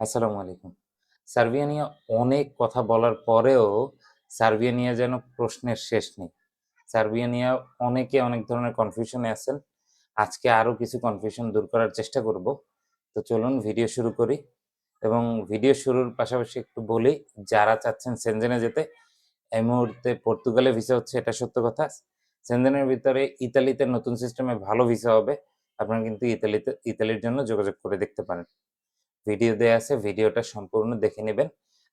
আসসালামু আলাইকুম। সার্বিয়া নিয়ে অনেক কথা বলার পরেও সার্বিয়া নিয়ে যেন প্রশ্নের শেষ নেই। সার্বিয়া নিয়ে অনেকে অনেক ধরনের কনফিউশনে আছেন। আজকে আরও কিছু কনফিউশন দূর করার চেষ্টা করব। তো চলুন ভিডিও শুরু করি এবং ভিডিও শুরুর পাশাপাশি একটু বলি, যারা চাচ্ছেন সেনজেনে যেতে, এই মুহূর্তে পর্তুগালে ভিসা হচ্ছে, এটা সত্য কথা। সেনজেনের ভিতরে ইতালিতে নতুন সিস্টেমে ভালো ভিসা হবে। আপনারা কিন্তু ইতালিতে ইতালির জন্য যোগাযোগ করে দেখতে পারেন। ভিডিও দেওয়া আছে ভিডিওটা সম্পূর্ণ দেখে নেবেন,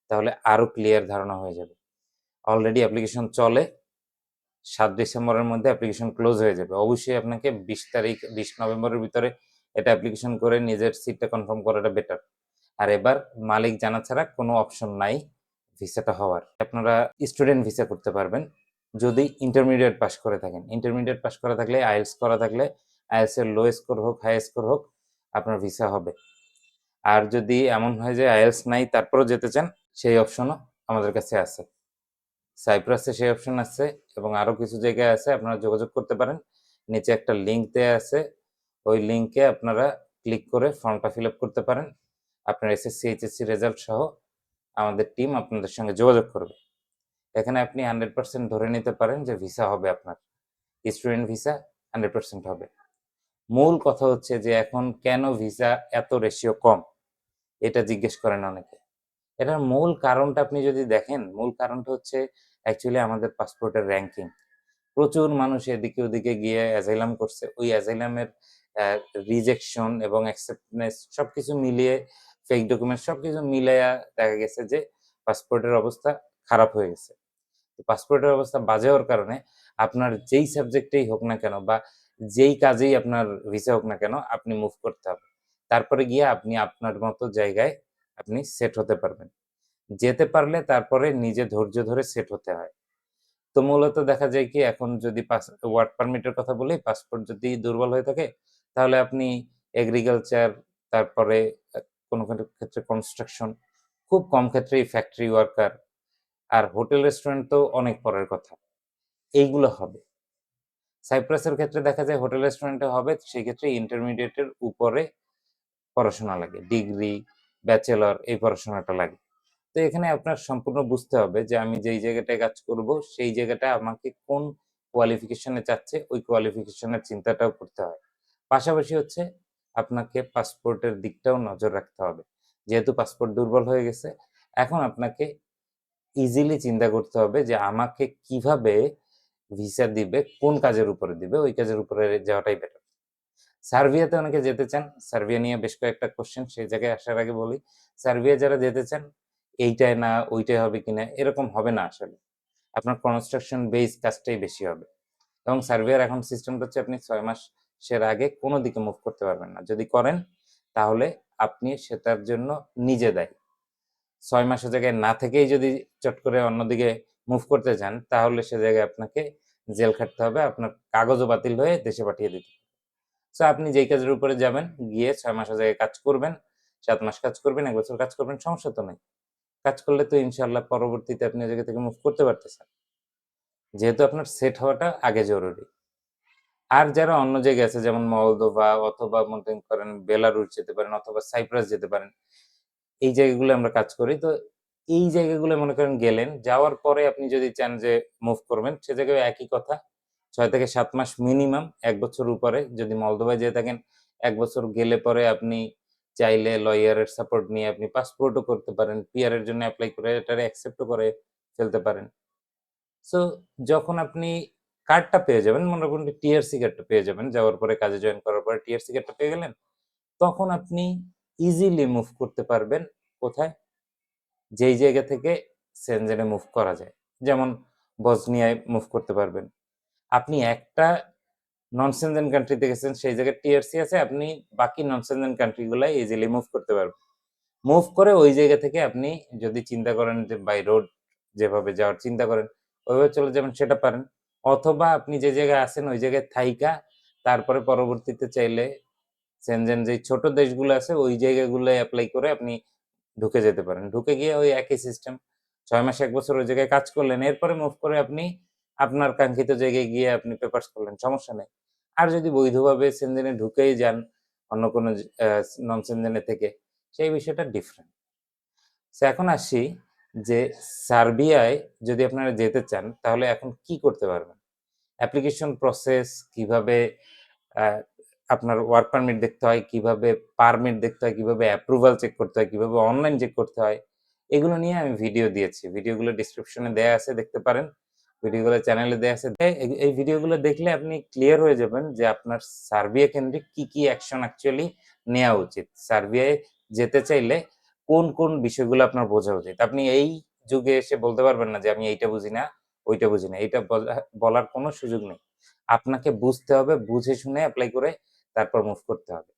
তাহলে আরও ক্লিয়ার ধারণা হয়ে যাবে। অলরেডি অ্যাপ্লিকেশন চলে, সাত ডিসেম্বরের মধ্যে অ্যাপ্লিকেশন ক্লোজ হয়ে যাবে। অবশ্যই আপনাকে বিশ তারিখ, বিশ নভেম্বরের ভিতরে এটা অ্যাপ্লিকেশন করে নিজের সিটটা কনফার্ম করাটা বেটার আর এবার মালিক জানা ছাড়া কোনো অপশন নাই ভিসাটা হওয়ার। আপনারা স্টুডেন্ট ভিসা করতে পারবেন, যদি ইন্টারমিডিয়েট পাস করে থাকেন। ইন্টারমিডিয়েট পাস করা থাকলে আইএলস করা থাকলে আইএলস এর লো স্কোর হোক হাই স্কোর হোক, আপনার ভিসা হবে। আর যদি এমন হয় যে আইএলস নাই, তারপরেও যেতে চান, সেই অপশনও আমাদের কাছে আছে। সাইপ্রাসে সেই অপশন আছে এবং আরও কিছু জায়গায় আছে, আপনারা যোগাযোগ করতে পারেন। নিচে একটা লিঙ্ক দেয়া আছে, ওই লিঙ্কে আপনারা ক্লিক করে ফর্মটা ফিল আপ করতে পারেন। আপনার এসএসসি, এইচএসসি রেজাল্ট সহ আমাদের টিম আপনাদের সঙ্গে যোগাযোগ করবে। এখানে আপনি হান্ড্রেড পার্সেন্ট ধরে নিতে পারেন যে ভিসা হবে আপনার। স্টুডেন্ট ভিসা হান্ড্রেড পার্সেন্ট হবে। মূল কথা হচ্ছে যে এখন কেন ভিসা এত রেশিও কম? এটা জিজ্ঞেস করেন অনেকে। এটার মূল কারণটা আপনি যদি দেখেন, মূল কারণটা হচ্ছে অ্যাকচুয়ালি আমাদের পাসপোর্টের র্যাঙ্কিং প্রচুর মানুষ এদিকে ওদিকে গিয়ে অ্যাজাইলাম করছে। ওই অ্যাজাইলামের রিজেকশন এবং অ্যাকসেপ্টনেস সবকিছু মিলিয়ে ফেক ডকুমেন্ট সবকিছু মিলাইয়া দেখা গেছে যে পাসপোর্টের অবস্থা খারাপ হয়ে গেছে। পাসপোর্টের অবস্থা বাজে হওয়ার কারণে আপনার যেই সাবজেক্টেই হোক না কেন বা যেই কাজেই আপনার ভিসা হোক না কেন, আপনি মুভ করতে হবে। তারপরে গিয়ে আপনি আপনার মতো জায়গায় আপনি সেট হতে পারবেন। যেতে পারলে তারপরে নিজে ধৈর্য ধরে সেট হতে হয়। তো মূলত দেখা যায় কি, এখন যদি ওয়ার্ক পারমিটের কথা বলি পাসপোর্ট যদি দুর্বল হয়ে থাকে, তাহলে আপনি এগ্রিকালচার তারপরে কোনো কোনো ক্ষেত্রে কনস্ট্রাকশন খুব কম ক্ষেত্রেই ফ্যাক্টরি ওয়ার্কার আর হোটেল রেস্টুরেন্ট তো অনেক পরের কথা। এইগুলো হবে। সাইপ্রাসের ক্ষেত্রে দেখা যায় হোটেল রেস্টুরেন্টে হবে, সেই ক্ষেত্রে ইন্টারমিডিয়েটের উপরে পড়াশোনা লাগে, ডিগ্রি, ব্যাচেলর এই পড়াশোনাটা লাগে। তো এখানে আপনার সম্পূর্ণ বুঝতে হবে যে আমি যেই জায়গাটায় কাজ করব, সেই জায়গাটা আমাকে কোন কোয়ালিফিকেশনে চাচ্ছে, ওই কোয়ালিফিকেশনের চিন্তাটাও করতে হয়। পাশাপাশি হচ্ছে আপনাকে পাসপোর্টের দিকটাও নজর রাখতে হবে। যেহেতু পাসপোর্ট দুর্বল হয়ে গেছে, এখন আপনাকে ইজিলি চিন্তা করতে হবে যে আমাকে কীভাবে ভিসা দিবে, কোন কাজের উপরে দিবে, ওই কাজের উপরে যাওয়াটাই বেটার সার্বিয়াতে অনেকে যেতে চান। সার্বিয়া নিয়ে বেশ কয়েকটা কোশ্চেন সেই জায়গায় আসার আগে বলি, সার্বিয়া যারা যেতে চান, এইটাই না, ওইটাই হবে কিনা, এরকম হবে না আসলে। আপনার কনস্ট্রাকশন বেস কাজটাই বেশি হবে। এবং সার্বিয়ার এখন সিস্টেমটা হচ্ছে আপনি ছয় মাসের আগে কোনো দিকে মুভ করতে পারবেন না। যদি করেন, তাহলে আপনি সেটার জন্য নিজে দায়ী। ছয় মাসের জায়গায় না থেকেই যদি চট করে অন্যদিকে মুভ করতে চান তাহলে সে জায়গায় আপনাকে জেল খাটতে হবে, আপনার কাগজও বাতিল হয়ে দেশে পাঠিয়ে দিতে সো আপনি যেই কাজের উপরে যাবেন, গিয়ে ছয় মাসের জায়গায় কাজ করবেন, সাত মাস কাজ করবেন, এক বছর কাজ করবেন, সমস্যা তো নেই। কাজ করলে তো ইনশাল্লাহ পরবর্তীতে আপনি জায়গা থেকে মুভ করতে পারতেছেন। যেহেতু আপনার সেট হওয়াটা আগে জরুরি। আর যারা অন্য জায়গায় আছে, যেমন মলদোভা অথবা মনে করেন বেলারুস যেতে পারেন অথবা সাইপ্রাস যেতে পারেন, এই জায়গাগুলো আমরা কাজ করি। তো এই জায়গাগুলো মনে করেন গেলেন, যাওয়ার পরে আপনি যদি চান যে মুভ করবেন, সে জায়গায় একই কথা। ছয় থেকে সাত মাস মিনিমাম এক বছর উপরে যদি মলদোভায় যেয়ে থাকেন, এক বছর গেলে পরে আপনি চাইলে লয়ারের সাপোর্ট নিয়ে আপনি পাসপোর্টও করতে পারেন পিআর এর জন্য অ্যাপ্লাই করে এটারে অ্যাকসেপ্টও করে ফেলতে পারেন। সো যখন আপনি কার্ডটা পেয়ে যাবেন, মনে করুন টিআরসি কার্ডটা পেয়ে যাবেন, যাওয়ার পরে কাজে জয়েন করার পরে টিআরসি কার্ডটা পেয়ে গেলেন, তখন আপনি ইজিলি মুভ করতে পারবেন কোথায়? যেই জায়গা থেকে সেনজেনে মুভ করা যায়। যেমন বজনিয়ায় মুভ করতে পারবেন। আপনি একটা নন সেনজেন কান্ট্রিতে গেছেন সেই জায়গায় টিআরসি আছে, আপনি বাকি নন সেনজেন কান্ট্রিগুলো ইজিলি মুভ করতে পারবেন। মুভ করে ওই জায়গা থেকে আপনি যদি চিন্তা করেন যে বাই রোড যেভাবে যাওয়ার চিন্তা করেন, ওইভাবে চলে যাবেন, সেটা পারেন। অথবা আপনি যে জায়গায় আছেন, ওই জায়গায় থাইকা, তারপরে পরবর্তীতে চাইলে সেনজেন যে ছোট দেশগুলো আছে, ওই জায়গাগুলো অ্যাপ্লাই করে আপনি ঢুকে যেতে পারেন। ঢুকে গিয়ে ওই একই সিস্টেম ছয় মাস, এক বছর ওই জায়গায় কাজ করলেন, এরপরে মুভ করে আপনি আপনার কাঙ্ক্ষিত জায়গায় গিয়ে আপনি পেপার্স করলেন, সমস্যা নেই। আর যদি বৈধভাবে সেনজেনে ঢুকেই যান, অন্য কোনো নন সেনজেনে থেকে, সেই বিষয়টা ডিফারেন্ট এখন আসি যে সার্বিয়ায় যদি আপনারা যেতে চান, তাহলে এখন কি করতে পারবেন? অ্যাপ্লিকেশন প্রসেস কীভাবে আপনার ওয়ার্ক পারমিট দেখতে হয়, কীভাবে পারমিট দেখতে হয়, কীভাবে অ্যাপ্রুভাল চেক করতে হয়, কীভাবে অনলাইন চেক করতে হয়, এগুলো নিয়ে আমি ভিডিও দিয়েছি। ভিডিওগুলো ডিসক্রিপশনে দেয়া আছে, দেখতে পারেন। ভিডিওগুলো চ্যানেলে দেয়া আছে। এই ভিডিওগুলো দেখলে আপনি ক্লিয়ার হয়ে যাবেন যে আপনার সার্বিয়া কেন্দ্রিক কি কি অ্যাকশন অ্যাকচুয়ালি নেওয়া উচিত। সার্বিয়ায় যেতে চাইলে কোন কোন বিষয়গুলো আপনার বোঝা উচিত। আপনি এই যুগে এসে বলতে পারবেন না যে আমি এইটা বুঝি না, ওইটা বুঝি না। এটা বলার কোনো সুযোগ নেই। আপনাকে বুঝতে হবে, বুঝে শুনে অ্যাপ্লাই করে তারপর মুভ করতে হবে।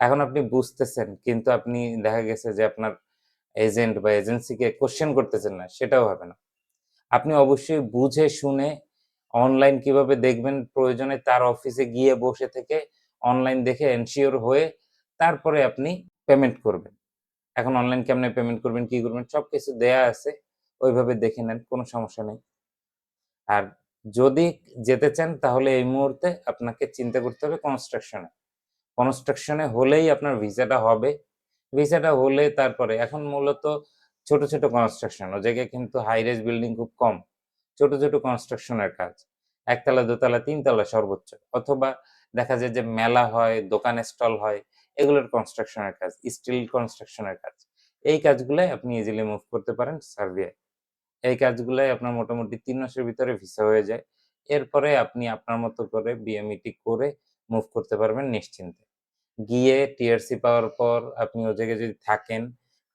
এখন আপনি বুঝতেছেন, কিন্তু আপনি দেখা গেছে যে আপনার এজেন্ট বা এজেন্সিকে কোশ্চেন করতেছেন না, সেটাও হবে না। আপনি অবশ্যই বুঝে শুনে অনলাইন কীভাবে দেখবেন প্রয়োজনে তার অফিসে গিয়ে বসে থেকে অনলাইন দেখে এনশিওর হয়ে তারপরে আপনি পেমেন্ট করবেন। এখন অনলাইন কেমনে পেমেন্ট করবেন, কি করবেন সব কিছু দেয়া আছে, ওইভাবে দেখে নেন, কোনো সমস্যা নেই। আর যদি যেতে চান, তাহলে এই মুহূর্তে আপনাকে চিন্তা করতে হবে কনস্ট্রাকশনে কনস্ট্রাকশনে হলেই আপনার ভিসাটা হবে। ভিসাটা হলে তারপরে, এখন মূলত ছোট ছোট কনস্ট্রাকশন ও জায়গায় কিন্তু হাই রেজ বিল্ডিং খুব কম। ছোট ছোট কনস্ট্রাকশনের কাজ। একতলা, দোতলা, তিনতলা সর্বোচ্চ। অথবা দেখা যায় যে মেলা হয়, দোকানে স্টল হয়, এগুলোর কনস্ট্রাকশনের কাজ স্টিল কনস্ট্রাকশনের কাজ। এই কাজগুলাই আপনি ইজিলি মুভ করতে পারেন সার্বিয়ায় এই কাজগুলাই আপনার মোটামুটি তিন মাসের ভিতরে ভিসা হয়ে যায়। এরপরে আপনি আপনার মতো করে বিএমইটি করে মুভ করতে পারবেন নিশ্চিন্তে। গিয়ে টিআরসি পাওয়ার পর আপনি ও জায়গায় যদি থাকেন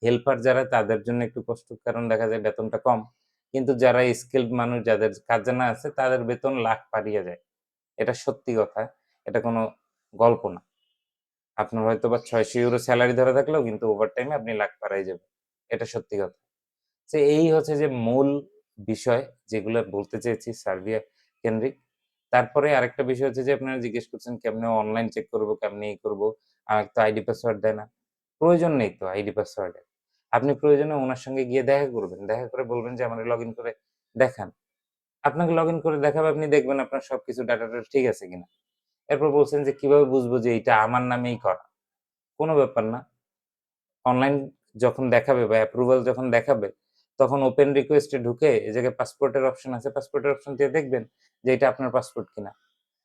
হেল্পার যারা, তাদের জন্য একটু কষ্ট কারণ দেখা যায় বেতনটা কম। কিন্তু যারা স্কিল্ড মানুষ, যাদের কাজ জানা আছে, তাদের বেতন লাখ পারিয়ে যায়। এটা সত্যি কথা, এটা কোনো গল্প না। আপনার হয়তো বা ছয়শো ইউরো স্যালারি ধরে থাকলেও কিন্তু ওভার টাইমে আপনি লাখ পারাই যাবেন। এটা সত্যি কথা। তো এই হচ্ছে যে মূল বিষয় যেগুলো বলতে চেয়েছি, সার্বিয়া কেন্দ্রিক। তারপরে আরেকটা বিষয় হচ্ছে যে আপনারা জিজ্ঞেস করছেন, কেমনে অনলাইন চেক করব, কেমনে এই করব? আমার তো আইডি পাসওয়ার্ড দেয় না। প্রয়োজন নেই তো আইডি পাসওয়ার্ডের আপনি প্রয়োজনে ওনার সঙ্গে গিয়ে দেখা করবেন। দেখা করে বলবেন যে আমার লগ ইন করে দেখান। আপনাকে লগ ইন করে দেখাবে, আপনি দেখবেন আপনার সবকিছু ডাটাটা ঠিক আছে কিনা। এরপর বলছেন যে, কীভাবে বুঝব যে এটা আমার নামেই করা? কোনো ব্যাপার না। অনলাইন যখন দেখাবে বা অ্যাপ্রুভাল যখন দেখাবে, তখন ওপেন রিকোয়েস্টে ঢুকে এই জায়গায় পাসপোর্টের অপশন আছে পাসপোর্টের অপশন দিয়ে দেখবেন যে, এটা আপনার পাসপোর্ট কিনা?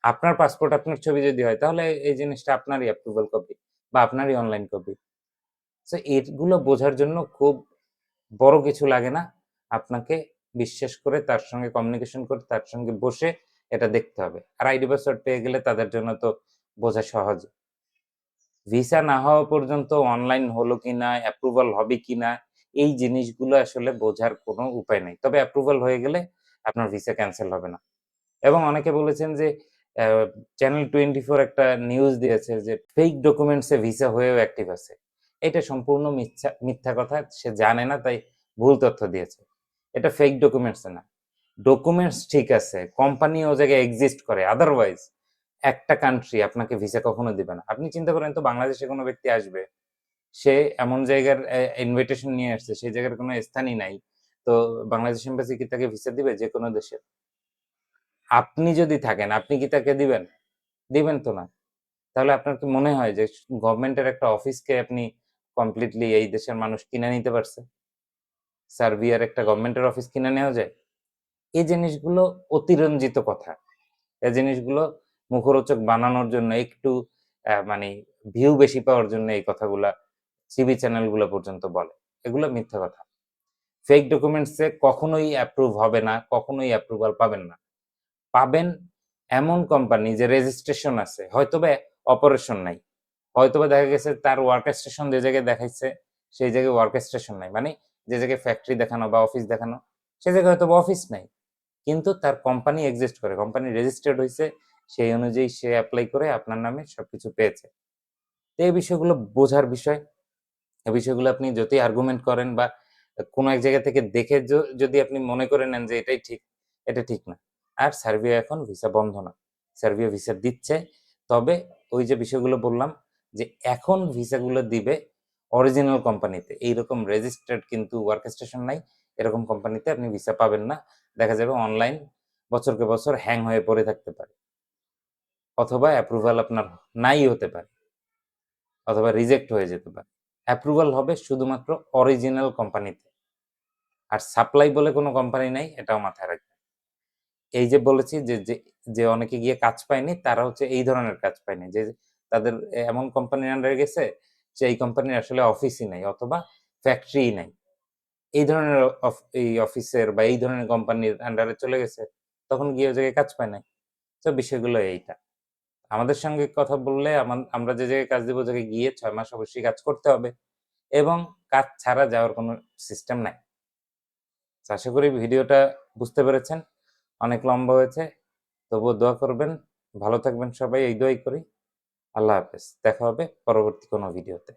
আপনার পাসপোর্ট আপনার ছবি যদি হয়, তাহলে এই জিনিসটা আপনারই অ্যাপ্রুভাল কপি বা আপনারই অনলাইন কপি সো এগুলো বোঝার জন্য খুব বড় কিছু লাগে না। আপনাকে বিশ্বাস করে তার সঙ্গে কমিউনিকেশন করে তার সঙ্গে বসে এটা দেখতে হবে। আর আইডি পাসওয়ার্ড পেয়ে গেলে তাদের জন্য তো বোঝা সহজ। ভিসা না হওয়া পর্যন্ত অনলাইন হলো কিনা অ্যাপ্রুভাল হবে কিনা এই জিনিসগুলো আসলে বোঝার কোনো উপায় নেই। তবে অ্যাপ্রুভাল হয়ে গেলে আপনার ভিসা ক্যান্সেল হবে না। এবং অনেকে বলেছেন যে চ্যানেল টোয়েন্টি ফোর একটা নিউজ দিয়েছে যে ফেক ডকুমেন্টসে ভিসা হয়েও অ্যাক্টিভ আছে। এটা সম্পূর্ণ মিথ্যা মিথ্যা কথা, সে জানে না, তাই ভুল তথ্য দিয়েছে। এটা ফেক ডকুমেন্টস না। ডকুমেন্টস ঠিক আছে কোম্পানি ও জায়গায় এক্সিস্ট করে আদারওয়াইজ একটা কান্ট্রি আপনাকে ভিসা কখনো দিবে না। আপনি চিন্তা করেন তো, বাংলাদেশে কোনো ব্যক্তি আসবে, সে এমন জায়গার ইনভিটেশন নিয়ে আসছে, সেই জায়গার কোনো স্থানই নাই, তো বাংলাদেশ এম্বাসি কি তাকে ভিসা দিবে? যে কোনো দেশে আপনি যদি থাকেন, আপনি কি তাকে দিবেন? দিবেন তো না। তাহলে আপনার কি মনে হয় যে গভর্নমেন্টের একটা অফিসকে আপনি কমপ্লিটলি এই দেশের মানুষ কিনে নিতে পারছে। সার্বিয়ার একটা গভর্নমেন্টের অফিস কিনে নেওয়া যায়। এই জিনিসগুলো অতিরঞ্জিত কথা। এই জিনিসগুলো মুখরোচক বানানোর জন্য, একটু মানে ভিউ বেশি পাওয়ার জন্য এই কথাগুলা টিভি চ্যানেলগুলো পর্যন্ত বলে। এগুলো মিথ্যা কথা। ফেক ডকুমেন্টসে কখনোই অ্যাপ্রুভ হবে না, কখনোই অ্যাপ্রুভাল পাবেন না। পাবেন এমন কোম্পানি যে রেজিস্ট্রেশন আছে হয়তো বা অপারেশন নাই। হয়তো বা দেখা গেছে তার ওয়ার্ক স্টেশন যে জায়গায় দেখাইছে, সেই জায়গায় ওয়ার্ক স্টেশন নাই। মানে যে জায়গায় ফ্যাক্টরি দেখানো বা অফিস দেখানো, সে জায়গায় হয়তো অফিস নাই। কিন্তু তার কোম্পানি এক্সিস্ট করে কোম্পানি রেজিস্টার্ড হয়েছে সেই অনুযায়ী সে অ্যাপ্লাই করে আপনার নামে সবকিছু পেয়েছে। তো এই বিষয়গুলো বোঝার বিষয়। এই বিষয়গুলো আপনি যদি আর্গুমেন্ট করেন বা কোনো এক জায়গা থেকে দেখে যদি আপনি মনে করে নেন যে এটাই ঠিক, এটা ঠিক না। আর সার্বিয়া এখন ভিসা বন্ধ না। সার্বিয়া ভিসা দিচ্ছে। তবে ওই যে বিষয়গুলো বললাম যে এখন ভিসাগুলো দিবে অরিজিনাল কোম্পানিতে এইরকম রেজিস্টার্ড কিন্তু ওয়ার্ক স্টেশন নাই, এরকম কোম্পানিতে আপনি ভিসা পাবেন না। দেখা যাবে অনলাইন বছরকে বছর হ্যাং হয়ে পড়ে থাকতে পারে। অথবা অ্যাপ্রুভাল আপনার নাই হতে পারে। অথবা রিজেক্ট হয়ে যেতে পারে। অ্যাপ্রুভাল হবে শুধুমাত্র অরিজিনাল কোম্পানিতে আর সাপ্লাই বলে কোনো কোম্পানি নাই, এটাও মাথায় রাখবে এই যে বলেছি যে যে যে অনেকে গিয়ে কাজ পায়নি, তারা হচ্ছে এই ধরনের কাজ পায়নি। যে তাদের এমন কোম্পানির আন্ডারে গেছে যে এই কোম্পানির আসলে অফিসই নাই অথবা ফ্যাক্টরি নাই। এই ধরনের এই অফিসের বা এই ধরনের কোম্পানির আন্ডারে চলে গেছে, তখন গিয়ে জায়গায় কাজ পায় নাই। তো বিষয়গুলো এইটা। আমাদের সঙ্গে কথা বললে আমার- যে জায়গায় কাজ দেবো জায়গায় গিয়ে ছয় মাস অবশ্যই কাজ করতে হবে এবং কাজ ছাড়া যাওয়ার কোনো সিস্টেম নাই। আশা করি ভিডিওটা বুঝতে পেরেছেন। অনেক লম্বা হয়েছে, তবুও দোয়া করবেন। ভালো থাকবেন সবাই, এই দোয়াই করি। আল্লাহ হাফেজ। দেখা হবে পরবর্তী কোনো ভিডিওতে।